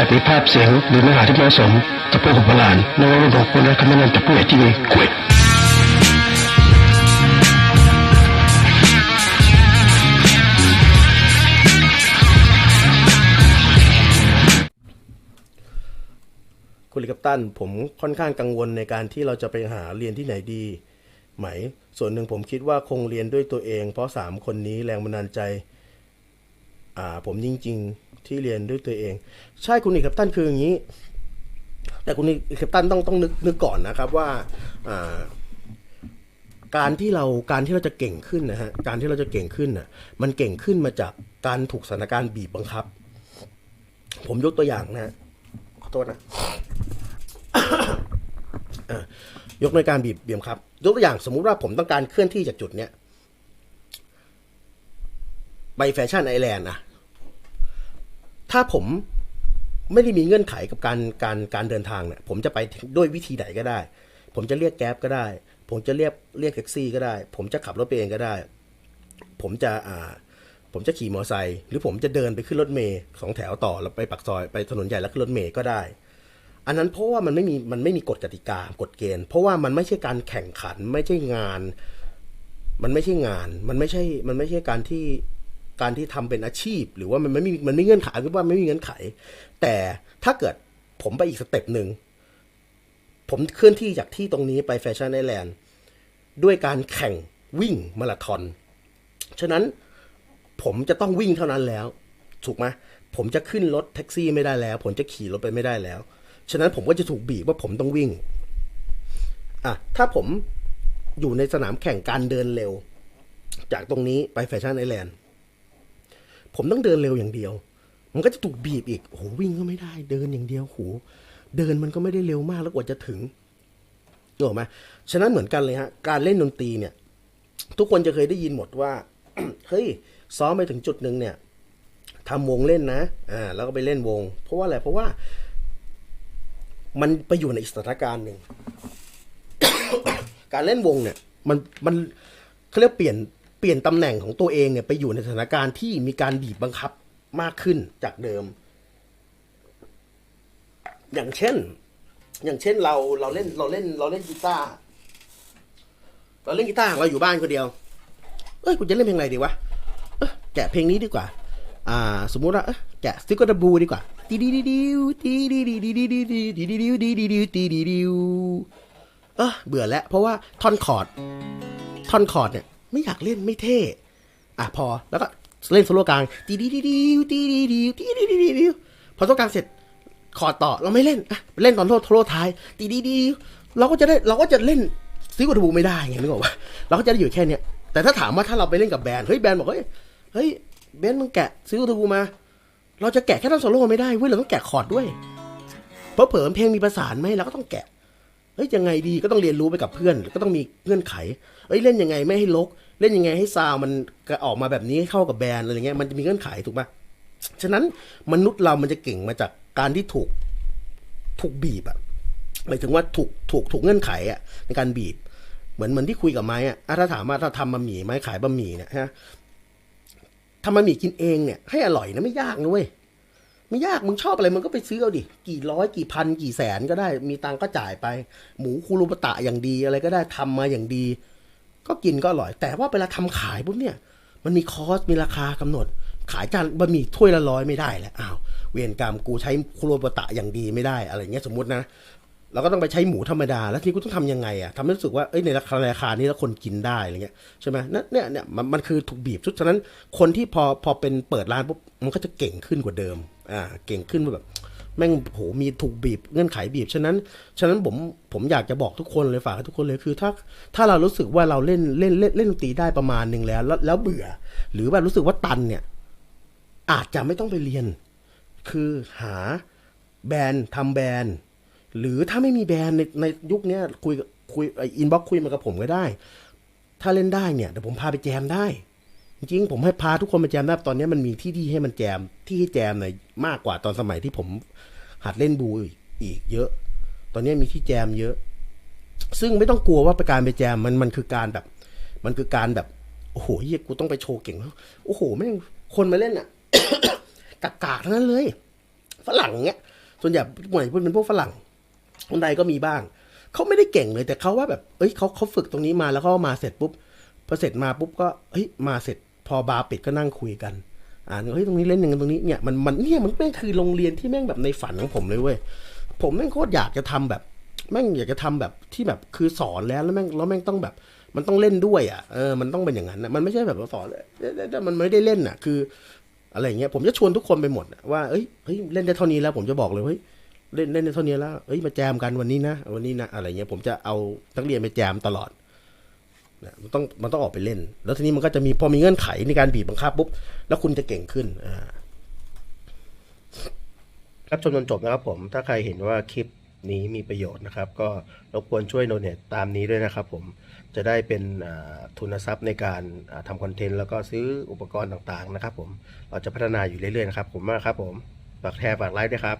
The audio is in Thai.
อาจมีภาพเสียงหรือเนื้อหาที่เหมาะสมต่อผู้กับหลานในวันบอกควรและคำแนะนำจากผู้ใหญ่ที่มีขวดคุณลิกัปตันผมค่อนข้างกังวลในการที่เราจะไปหาเรียนที่ไหนดี ไหม ส่วนหนึ่งผมคิดว่าคงเรียนด้วยตัวเอง เพราะสามคนนี้แรงบันดาลใจ ผมจริง ๆ ที่เรียนด้วยตัวเอง ใช่คุณลิกัปตันคืออย่างนี้ แต่คุณลิกัปตันต้องต้องนึกนึกก่อนนะครับว่าการที่เราการที่เราจะเก่งขึ้นนะฮะการที่เราจะเก่งขึ้นน่ะมันเก่งขึ้นมาจากการถูกสถานการณ์บีบบังคับ ผมยกตัวอย่างนะขอโทษนะะยกในการบีบเบียมครับ ยกตัวอย่างสมมุติว่าผมต้องการเคลื่อนที่จากจุดเนี้ยไปแฟชั่นไอแลนด์นะ ถ้าผมไม่ได้มีเงื่อนไขกับการการการเดินทางเนี่ยผมจะไปด้วยวิธีไหนก็ได้ ผมจะเรียกแก๊บก็ได้ ผมจะเรียกเรียกแท็กซี่ก็ได้ ผมจะขับรถไปเองก็ได้ ผมจะอ่าผมจะขี่มอเตอร์ไซค์หรือผมจะเดินไปขึ้นรถเมย์สองแถวต่อแล้วไปปักซอยไปถนนใหญ่แล้วขึ้นรถเมย์ก็ได้ อันนั้นเพราะว่ามันไม่มีมันไม่มีกฎกติกากฎเกณฑ์ เพราะว่ามันไม่ใช่การแข่งขันไม่ใช่งาน มันไม่ใช่งาน มันไม่ใช่มันไม่ใช่การที่ การที่ทำเป็นอาชีพ หรือว่ามันไม่มีมันไม่เงื่อนไขคือว่าไม่มีเงื่อนไข แต่ถ้าเกิดผมไปอีกสเต็ปหนึ่งผมเคลื่อนที่จากที่ตรงนี้ไปแฟชั่นไอแลนด์ด้วยการแข่งวิ่งมาราธอน ฉะนั้นผมจะต้องวิ่งเท่านั้นแล้ว ถูกไหมผมจะขึ้นรถแท็กซี่ไม่ได้แล้ว ผมจะขี่รถไปไม่ได้แล้ว ฉะนั้นผมก็จะถูกบีบว่าผมต้องวิ่ง อะ ถ้าผมอยู่ในสนามแข่งการเดินเร็ว จากตรงนี้ไปแฟชั่นไอแลนด์ ผมต้องเดินเร็วอย่างเดียว มันก็จะถูกบีบอีกโอ้โหวิ่งก็ไม่ได้ เดินอย่างเดียวโหเดินมันก็ไม่ได้เร็วมากแล้วกว่าจะถึงนึกออกไหมฉะนั้นเหมือนกันเลยฮะการเล่นดนตรีเนี่ย ทุกคนจะเคยได้ยินหมดว่าเฮ้ยซ้อมไปถึงจุดหนึ่งเนี่ยทำวงเล่นนะอ่าแล้วก็ไปเล่นวง เพราะว่าอะไรเพราะว่า มันไปอยู่ในอีกสถานการณ์หนึ่งการเล่นวงเนี่ย มันมันเขาเรียกเปลี่ยน เปลี่ยนตำแหน่งของตัวเองเนี่ยไปอยู่ในสถานการณ์ที่มีการบีบบังคับมากขึ้นจากเดิม อย่างเช่น อย่างเช่นเราเราเล่นเราเล่นเราเล่นกีตาร์เราเล่นกีตาร์เราอยู่บ้านคนเดียว เอ้ยกูจะเล่นเพลงอะไรดีวะแกะเพลงนี้ดีกว่า อ่า สมมุติว่าแกะสติกเกอร์บูดีกว่าตีดีดีดิวตีดีดีดีดีดีดีดีดีดิวดีดีดิวตีดีดิวเออเบื่อแล้วเพราะว่าท่อนคอร์ดท่อนคอร์ดเนี่ย ไม่อยากเล่นไม่เท่อะพอแล้วก็เล่นโซโล่กลางตีดีดีดิวตีดีดิวตีดีดีดิวพอโซโล่กลางเสร็จคอร์ดต่อเราไม่เล่นอะเล่นตอนโทษโทษท้าย ตีดีดีเราก็จะได้เราก็จะเล่นซิกกบูไม่ได้ไงนึกออกปะเราก็จะได้อยู่แค่เนี้ยแต่ถ้าถามว่าถ้าเราไปเล่นกับแบรนด์เฮ้ยแบรนด์บอกเฮ้ยเฮ้ยแบรนด์มึงแกะซิกกบูมา เราจะแกะแค่ท่อนโซโล่ไม่ได้เว้ยเราต้องแกะคอร์ดด้วยเพราะเผิมเพลงมีประสานไหมเราก็ต้องแกะ เฮ้ยยังไงดีก็ต้องเรียนรู้ไปกับเพื่อน ก็ต้องมีเงื่อนไขเฮ้ยเล่นยังไงไม่ให้ลก เล่นยังไงให้ซาวมันออกมาแบบนี้ให้เข้ากับแบรนด์อะไรเงี้ยมันจะมีเงื่อนไขถูกปะฉะนั้นมนุษย์เรามันจะเก่งมาจากการที่ถูกถูกบีบอะหมายถึงว่าถูกถูกถูกเงื่อนไขอะในการบีบ เหมือนเหมือนที่คุยกับไม้อะอะถ้าถามว่าถ้าทำบะหมี่ไม้ขายบะหมี่เนี่ยฮะทำบะหมี่กินเองเนี่ยให้อร่อยนะไม่ยากนะเว้ย ไม่ยากมึงชอบอะไรมึงก็ไปซื้อเอาดิ กี่ร้อยกี่พันกี่แสนก็ได้ มีตังก็จ่ายไป หมูคูรุปตะอย่างดีอะไรก็ได้ทำมาอย่างดี ก็กินก็อร่อย แต่ว่าเวลาทำขายปุ๊บเนี่ย มันมีคอสมีราคากำหนด ขายจานบะหมี่ถ้วยละร้อยไม่ได้แล้วอ้าวเวรกรรมกูใช้คุโรบตะอย่างดีไม่ได้อะไรเงี้ยสมมตินะเราก็ต้องไปใช้หมูธรรมดา แล้วทีนี้กูต้องทำยังไงอะทำให้รู้สึกว่าเอ้ยในราคาราคานี้แล้วคนกินได้อะไรเงี้ยใช่ไหมนั่นเนี่ยเนี่ยมันมันคือถูกบีบสุดฉะนั้นคนที่พอพอเป็นเปิดร้านปุ๊บมันก็จะเก่งขึ้นกว่าเดิม อ่าเก่งขึ้นแบบแม่งโหมีถูกบีบเงื่อนไขบีบ ฉะนั้น ฉะนั้นผมผมอยากจะบอกทุกคนเลยฝากให้ทุกคนเลยคือถ้าถ้าเรารู้สึกว่าเราเล่นเล่นเล่นเล่นดนตรีได้ประมาณหนึ่งแล้ว แล้วแล้วเบื่อ หรือว่ารู้สึกว่าตันเนี่ย อาจจะไม่ต้องไปเรียน คือหาแบรนด์ทำแบรนด์ หรือถ้าไม่มีแบรนด์ในในยุคนี้คุยคุยอินบ็อกคุยมากับผมก็ได้ ถ้าเล่นได้เนี่ยเดี๋ยวผมพาไปแจมได้ จริงผมให้พาทุกคนไปแจมได้ตอนนี้มันมีที่ที่ให้มันแจมที่ให้แจมหน่อยมากกว่าตอนสมัยที่ผมหัดเล่นบูอีกอีกเยอะ ตอนนี้มีที่แจมเยอะ ซึ่งไม่ต้องกลัวว่าไปการไปแจมมันมันคือการแบบ มันคือการแบบโอ้โหเฮียกูต้องไปโชว์เก่งแล้วโอ้โหแม่งคนมาเล่นอะกากๆทั้งนั้นเลย ฝรั่งเงี้ย ส่วนใหญ่ส่วนใหญ่เป็นพวกฝรั่ง คนใดก็มีบ้าง เขาไม่ได้เก่งเลยแต่เขาว่าแบบ เอ้ยเขาเขาฝึกตรงนี้มาแล้วเขามาเสร็จปุ๊บพอเสร็จมาปุ๊บก็เฮ้ยมาเสร็จ พอบาร์ปิดก็นั่งคุยกัน อ่านเฮ้ยตรงนี้เล่นหนึ่งตรงนี้เนี่ยมันมันเนี่ยมันแม่งคือโรงเรียนที่แม่งแบบในฝันของผมเลยเว้ยผมแม่งโคตรอยากจะทำแบบแม่งอยากจะทำแบบที่แบบคือสอนแล้วแล้วแม่งแล้วแม่งต้องแบบ มันต้องเล่นด้วยอะเออมันต้องเป็นอย่างนั้นนะมันไม่ใช่แบบว่าสอนเลยแต่มันไม่ได้เล่นอะ คือ อะไรเงี้ยผมจะชวนทุกคนไปหมดว่าเอ้ยเฮ้ยเล่นได้เท่านี้แล้วผมจะบอกเลยเฮ้ยเล่นเล่นได้เท่านี้แล้วเอ้ยมาแจมกันวันนี้นะวันนี้นะอะไรเงี้ยผมจะเอานักเรียนไปแจมตลอด นะมันต้องมันต้องออกไปเล่น แล้วทีนี้มันก็จะมีพอมีเงื่อนไขในการบีบบังคับปุ๊บแล้วคุณจะเก่งขึ้นอ่าครับชมจนจบนะครับผม ถ้าใครเห็นว่าคลิปนี้มีประโยชน์นะครับ ก็รบกวนช่วยโดเนทตามนี้ด้วยนะครับผมจะได้เป็นทุนทรัพย์ในการทำคอนเทนต์แล้วก็ซื้ออุปกรณ์ต่างๆนะครับผมเราจะพัฒนาอยู่เรื่อยๆนะครับผมมากครับผมฝากแชร์ฝากไลค์ด้วยครับ